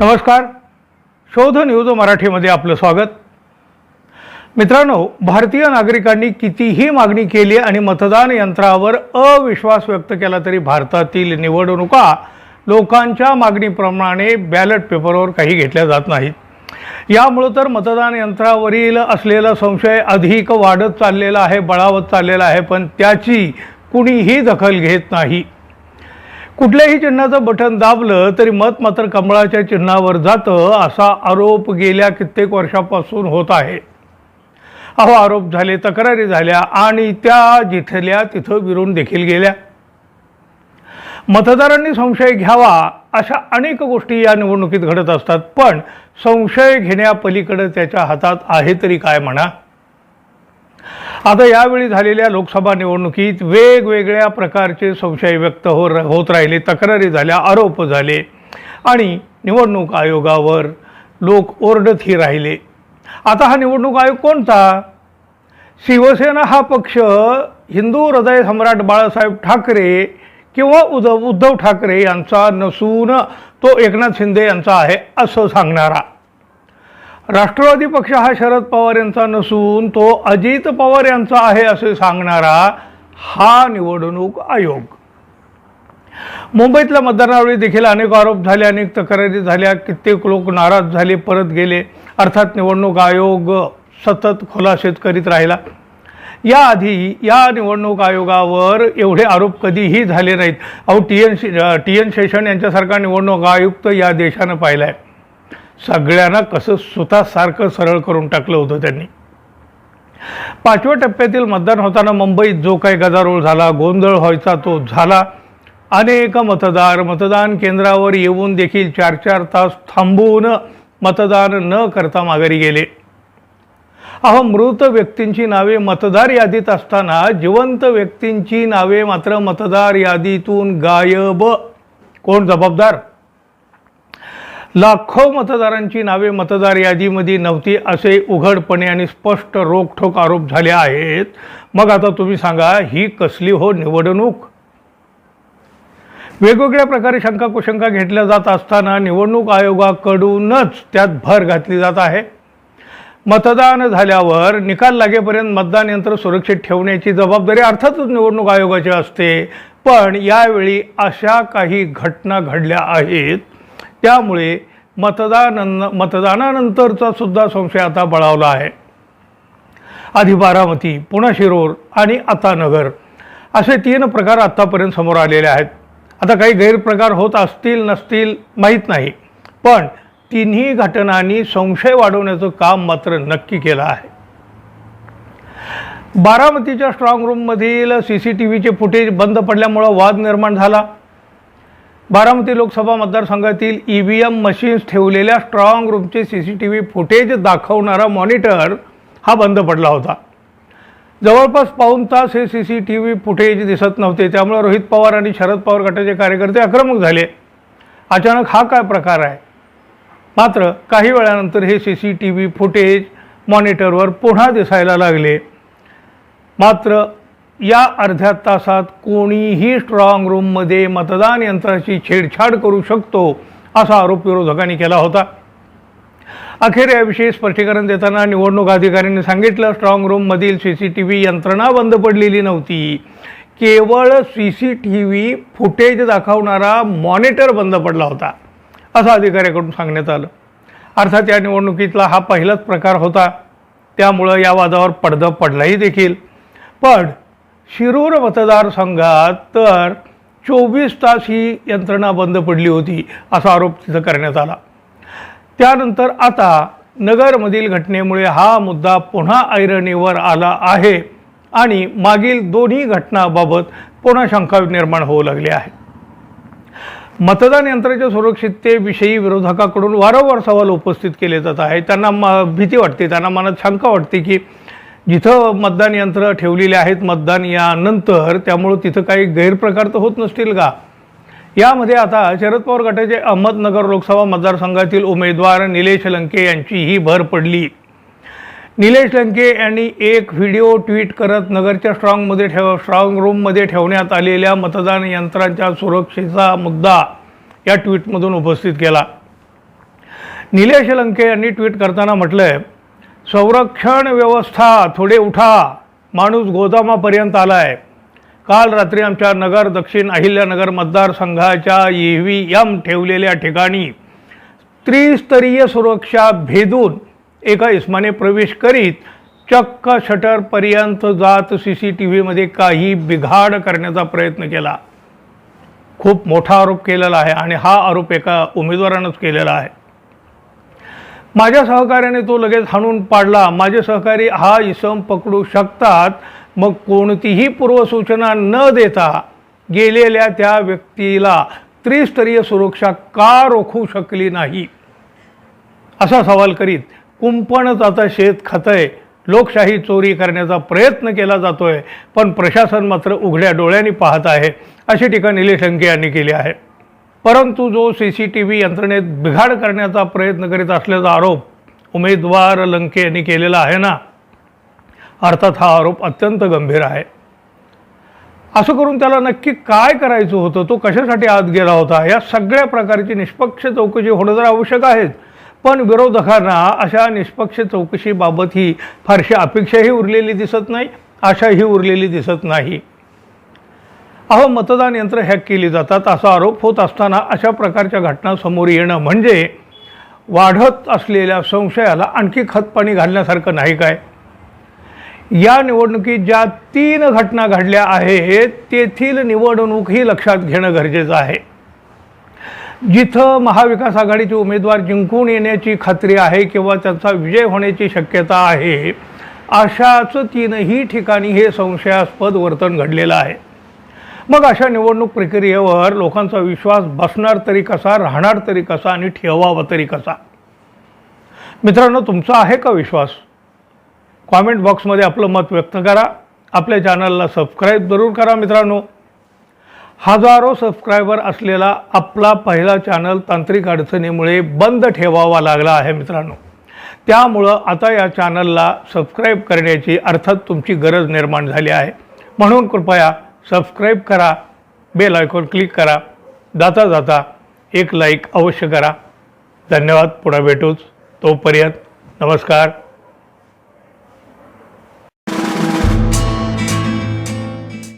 नमस्कार. शोध न्यूज मराठीमध्ये आपलं स्वागत. मित्रांनो भारतीय नागरिकांनी कितीही मागणी केली आणि मतदान यंत्रावर अविश्वास व्यक्त केला तरी भारतातील निवडणुका लोकांच्या मागणीप्रमाणे बॅलेट पेपरवर काही घेतल्या जात नाहीत. यामुळं तर मतदान यंत्रावरील असलेला संशय अधिक वाढत चाललेला आहे बळावत चाललेला आहे पण त्याची कुणीही दखल घेत नाही. कुठल्याही चिन्हाचं बटन दाबलं तरी मत मात्र कमळाच्या चिन्हावर जातं असा आरोप गेल्या कित्येक वर्षापासून होत आहे. अहो आरोप झाले तक्रारी झाल्या आणि त्या जिथल्या तिथं विरून देखील गेल्या. मतदारांनी संशय घ्यावा अशा अनेक गोष्टी या निवडणुकीत घडत असतात पण संशय घेण्यापलीकडे त्याच्या हातात आहे तरी काय म्हणा? आता यावेळी झालेल्या लोकसभा निवडणुकीत वेगवेगळ्या प्रकारचे संशय व्यक्त हो होत राहिले तक्रारी झाल्या आरोप झाले. आणि निवडणूक आयोगावर लोक ओरडतही राहिले. आता हा निवडणूक आयोग कोणता? शिवसेना हा पक्ष हिंदू हृदय सम्राट बाळासाहेब ठाकरे किंवा उद्धव उद्धव ठाकरे यांचा नसून तो एकनाथ शिंदे यांचा आहे असं सांगणारा. राष्ट्रवादी पक्ष हा शरद पवार यांचा नसून तो अजित पवार यांचा आहे असे सांगणारा हा निवडणूक आयोग. मुंबईतल्या मतदानावेळी देखील अनेक आरोप झाले अनेक तक्रारी झाल्या कित्येक लोक नाराज झाले परत गेले. अर्थात निवडणूक आयोग सतत खुलासेत करीत राहिला. याआधी या निवडणूक आयोगावर एवढे आरोप कधीही झाले नाहीत. अहो T N T N Seshan यांच्यासारखा निवडणूक आयुक्त या देशानं पाहिला आहे सगळ्यांना कसं स्वतःसारखं सरळ करून टाकलं होतं त्यांनी. पाचव्या टप्प्यातील मतदान होताना मुंबईत जो काही गदारोळ झाला गोंधळ व्हायचा तो झाला. अनेक मतदार मतदान केंद्रावर येऊन देखील चार चार तास थांबवून मतदान न करता माघारी गेले. अहो मृत व्यक्तींची नावे मतदार यादीत असताना जिवंत व्यक्तींची नावे मात्र मतदार यादीतून गायब. कोण जबाबदार? लाखो मतदारांची नावे मतदार यादीमध्ये नव्हती असे उघडपणे आणि स्पष्ट रोखठोक आरोप झाले आहेत. मग आता तुम्ही सांगा ही कसली हो निवडणूक? वेगवेगळ्या प्रकारे शंका कुशंका घेतल्या जात असताना निवडणूक आयोगाकडूनच त्यात भर घातली जात आहे. मतदान झाल्यावर निकाल लागेपर्यंत मतदान यंत्र सुरक्षित ठेवण्याची जबाबदारी अर्थातच निवडणूक आयोगाची असते. पण यावेळी अशा काही घटना घडल्या आहेत. त्यामुळे मतदान मतदानानंतरचा सुद्धा संशय आता बळावला आहे. आधी बारामती पुणा शिरोर आणि आता नगर असे तीन प्रकार आत्तापर्यंत समोर आलेले आहेत. आता काही गैरप्रकार होत असतील नसतील माहीत नाही. पण तिन्ही घटनांनी संशय वाढवण्याचं काम मात्र नक्की केलं आहे. बारामतीच्या स्ट्रॉंग रूममधील सी सी टी व्हीचे फुटेज बंद पडल्यामुळं वाद निर्माण झाला. बारामती लोकसभा मतदारसंघातील ई व्ही एम मशीन्स ठेवलेल्या स्ट्रॉंग रूमचे C C T V footage दाखवणारा मॉनिटर हा बंद पडला होता. जवळपास पाऊन तास हे C C T V footage दिसत नव्हते. त्यामुळे रोहित पवार आणि शरद पवार गटाचे कार्यकर्ते आक्रमक झाले. अचानक हा काय प्रकार आहे? मात्र काही वेळानंतर हे C C T V footage मॉनिटरवर पुन्हा दिसायला लागले. मात्र या अर्ध्या तासात कोणीही स्ट्रॉंग रूममध्ये मतदान यंत्राची छेडछाड करू शकतो असा आरोप विरोधकांनी केला होता. अखेर याविषयी स्पष्टीकरण देताना निवडणूक अधिकाऱ्यांनी सांगितलं स्ट्रॉंग रूममधील सी सी टी व्ही यंत्रणा बंद पडलेली नव्हती. केवळ C C T V footage दाखवणारा मॉनिटर बंद पडला होता असं अधिकाऱ्याकडून सांगण्यात आलं. अर्थात या निवडणुकीतला हा पहिलाच प्रकार होता. त्यामुळं या वादावर पडदा पडलाही देखील. पण शिरूर मतदारसंघात तर चोवीस तास ही यंत्रणा बंद पडली होती असा आरोप तिथं करण्यात आला. त्यानंतर आता नगरमधील घटनेमुळे हा मुद्दा पुन्हा ऐरणीवर आला आहे आणि मागील दोन्ही घटनाबाबत पुन्हा शंका निर्माण होऊ लागली आहे. मतदान यंत्राच्या सुरक्षिततेविषयी विरोधकाकडून वारंवार सवाल उपस्थित केले जात आहे त्यांना म भीती वाटते त्यांना मनात शंका वाटते की जिथं मतदान यंत्र ठेवलेले आहेत मतदान यानंतर त्यामुळं तिथं काही गैरप्रकार तर होत नसतील का? यामध्ये आता शरद पवार गटाचे अहमदनगर लोकसभा मतदारसंघातील उमेदवार निलेश लंके यांचीही भर पडली. निलेश लंके यांनी एक व्हिडिओ ट्विट करत नगरच्या स्ट्रॉंगमध्ये ठेव स्ट्रॉंग रूममध्ये ठेवण्यात आलेल्या मतदान यंत्रांच्या सुरक्षेचा मुद्दा या ट्विटमधून उपस्थित केला. निलेश लंके यांनी ट्विट करताना म्हटलं आहे संरक्षण व्यवस्था थोडे उठा. माणूस गोदामापर्यंत आला आहे काल रात्री आमच्या नगर दक्षिण अहिल्यानगर मतदारसंघाच्या ई व्ही एम ठेवलेल्या ठिकाणी त्रिस्तरीय सुरक्षा भेदून एका इस्माने प्रवेश करीत चक्क शटरपर्यंत जात सी सी टी व्हीमध्ये काही बिघाड करण्याचा प्रयत्न केला. खूप मोठा आरोप केलेला आहे आणि हा आरोप एका उमेदवारानंच केलेला आहे. माझ्या सहकार्याने तो लगेच हाणून पाडला. माझे सहकारी हा इसम पकडू शकतात मग कोणतीही पूर्वसूचना न देता गेलेल्या त्या व्यक्तीला त्रिस्तरीय सुरक्षा का रोखू शकली नाही? असा सवाल करीत कुंपणच आता शेत खातंय. लोकशाही चोरी करण्याचा प्रयत्न केला जातोय पण प्रशासन मात्र उघड्या डोळ्यांनी पाहत आहे अशी टीका निलेश लंके यांनी केली आहे. परंतु जो सी सी टी व्ही यंत्रणेत बिघाड करण्याचा प्रयत्न करीत असल्याचा आरोप उमेदवार लंके यांनी केलेला आहे ना? अर्थात हा आरोप अत्यंत गंभीर आहे. असं करून त्याला नक्की काय करायचं होतं? तो कशासाठी आत गेला होता? या सगळ्या प्रकारची निष्पक्ष चौकशी होणं तर आवश्यक आहेच. पण विरोधकांना अशा निष्पक्ष चौकशीबाबत ही फारशी अपेक्षाही उरलेली दिसत नाही आशाही उरलेली दिसत नाही. अहो मतदान यंत्र हॅक केली जातात असा आरोप होत असताना अशा प्रकारच्या घटना समोर येणं म्हणजे वाढत असलेल्या संशयाला आणखी खतपाणी घालण्यासारखं नाही काय? या निवडणुकीत ज्या तीन घटना घडल्या आहेत तेथील निवडणूक ही लक्षात घेणं गरजेचं आहे. जिथं महाविकास आघाडीचे उमेदवार जिंकून येण्याची खात्री आहे किंवा त्यांचा विजय होण्याची शक्यता आहे अशाच तीनही ठिकाणी हे संशयास्पद वर्तन घडलेलं आहे. मग अशा निवडणूक प्रक्रियेवर लोकांचा विश्वास बसणार तरी कसा राहणार तरी कसा आणि ठेवावा तरी कसा? मित्रांनो तुमचा आहे का विश्वास? कॉमेंट बॉक्समध्ये आपलं मत व्यक्त करा. आपल्या चॅनलला सबस्क्राईब जरूर करा मित्रांनो. हजारो सबस्क्रायबर असलेला आपला पहिला चॅनल तांत्रिक अडचणीमुळे बंद ठेवावा लागला आहे मित्रांनो. त्यामुळं आता या चॅनलला सबस्क्राईब करण्याची अर्थात तुमची गरज निर्माण झाली आहे. म्हणून कृपया सबस्क्राईब करा बेल आयकॉन क्लिक करा जाता जाता एक लाईक अवश्य करा. धन्यवाद. पुन्हा भेटूच. तोपर्यंत नमस्कार.